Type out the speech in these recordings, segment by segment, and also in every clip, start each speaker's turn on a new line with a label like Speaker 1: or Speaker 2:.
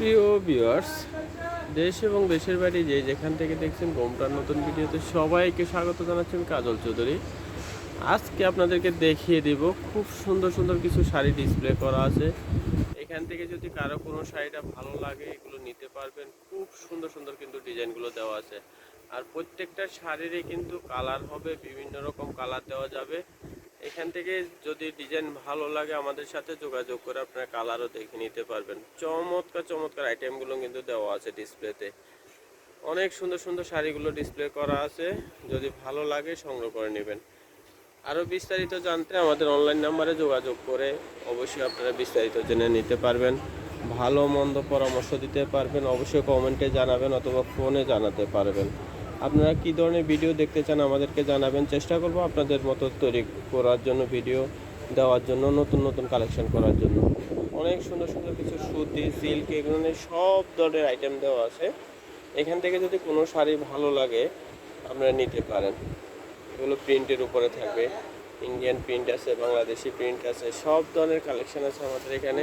Speaker 1: সুপ্রিয় ভিউয়ার্স, দেশ এবং দেশের বাইরে যে যেখান থেকে দেখছেন গোমটার নতুন ভিডিওতে সবাইকে স্বাগত জানাচ্ছি আমি কাজল চৌধুরী। আজকে আপনাদেরকে দেখিয়ে দেব খুব সুন্দর সুন্দর কিছু শাড়ি ডিসপ্লে করা আছে। এখান থেকে যদি কারও কোনো শাড়িটা ভালো লাগে, এগুলো নিতে পারবেন। খুব সুন্দর সুন্দর কিন্তু ডিজাইনগুলো দেওয়া আছে। আর প্রত্যেকটা শাড়িরই কিন্তু কালার হবে, বিভিন্ন রকম কালার দেওয়া যাবে। এখান থেকে যদি ডিজাইন ভালো লাগে আমাদের সাথে যোগাযোগ করে আপনারা কালারও দেখে নিতে পারবেন। চমৎকার চমৎকার আইটেমগুলো কিন্তু দেওয়া আছে ডিসপ্লেতে অনেক সুন্দর সুন্দর শাড়িগুলো ডিসপ্লে করা আছে। যদি ভালো লাগে সংগ্রহ করে নেবেন। আরও বিস্তারিত জানতে আমাদের অনলাইন নাম্বারে যোগাযোগ করে অবশ্যই আপনারা বিস্তারিত জেনে নিতে পারবেন। ভালো, মন্দ পরামর্শ দিতে পারবেন। অবশ্যই কমেন্টে জানাবেন অথবা ফোনে জানাতে পারবেন। আপনারা কী ধরনের ভিডিও দেখতে চান আমাদেরকে জানাবেন। চেষ্টা করব আপনাদের মতো তৈরি করার জন্য, ভিডিও দেওয়ার জন্য, নতুন নতুন কালেকশন করার জন্য। অনেক সুন্দর সুন্দর কিছু সুতি সিল্ক এগুলো সব ধরনের আইটেম দেওয়া আছে। এখান থেকে যদি কোনো শাড়ি ভালো লাগে, আপনারা নিতে পারেন। এগুলো প্রিন্টের উপরে থাকবে। ইন্ডিয়ান প্রিন্ট আছে, বাংলাদেশি প্রিন্ট আছে, সব ধরনের কালেকশন আছে আমাদের এখানে।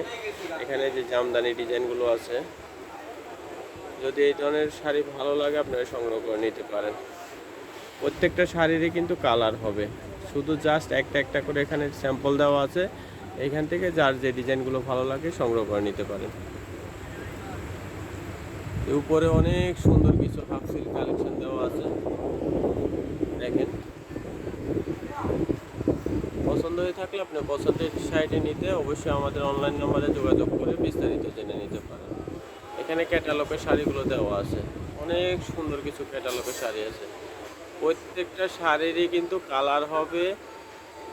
Speaker 1: এখানে যে জামদানি ডিজাইনগুলো আছে। যদি এই ধরনের শাড়ি ভালো লাগে, আপনারা সংগ্রহ করে নিতে পারেন। প্রত্যেকটা শাড়িরই কিন্তু কালার হবে। শুধু জাস্ট একটা একটা করে এখানে স্যাম্পল দেওয়া আছে। এখান থেকে যার যে ডিজাইনগুলো ভালো লাগে সংগ্রহ করে নিতে পারেন। উপরে অনেক সুন্দর কিছু হাফ সিল্ক কালেকশন দেওয়া আছে। দেখেন। পছন্দ হয়ে থাকলে আপনি পছন্দের শাড়িটি নিতে অবশ্যই আমাদের অনলাইন নাম্বারে যোগাযোগ করে বিস্তারিত জেনে নিতে পারেন। এখানে ক্যাটালগের শাড়িগুলো দেওয়া আছে। অনেক সুন্দর কিছু ক্যাটালগের শাড়ি আছে। প্রত্যেকটা শাড়িরই কিন্তু কালার হবে।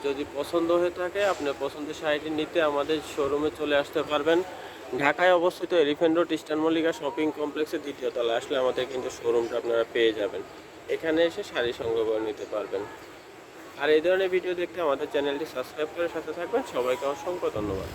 Speaker 1: যদি পছন্দ হয়ে থাকে, আপনি পছন্দের শাড়িটি নিতে আমাদের শোরুমে চলে আসতে পারবেন। ঢাকায় অবস্থিত elephant road, eastern Mallika shopping কমপ্লেক্সের দ্বিতীয় তলায় আসলে আমাদের কিন্তু শোরুমটা আপনারা পেয়ে যাবেন। এখানে এসে শাড়ি সংগ্রহ করে নিতে পারবেন। আর এই ধরনের ভিডিও দেখতে আমাদের চ্যানেলটি সাবস্ক্রাইব করে সাথে থাকবেন। সবাইকে অসংখ্য ধন্যবাদ।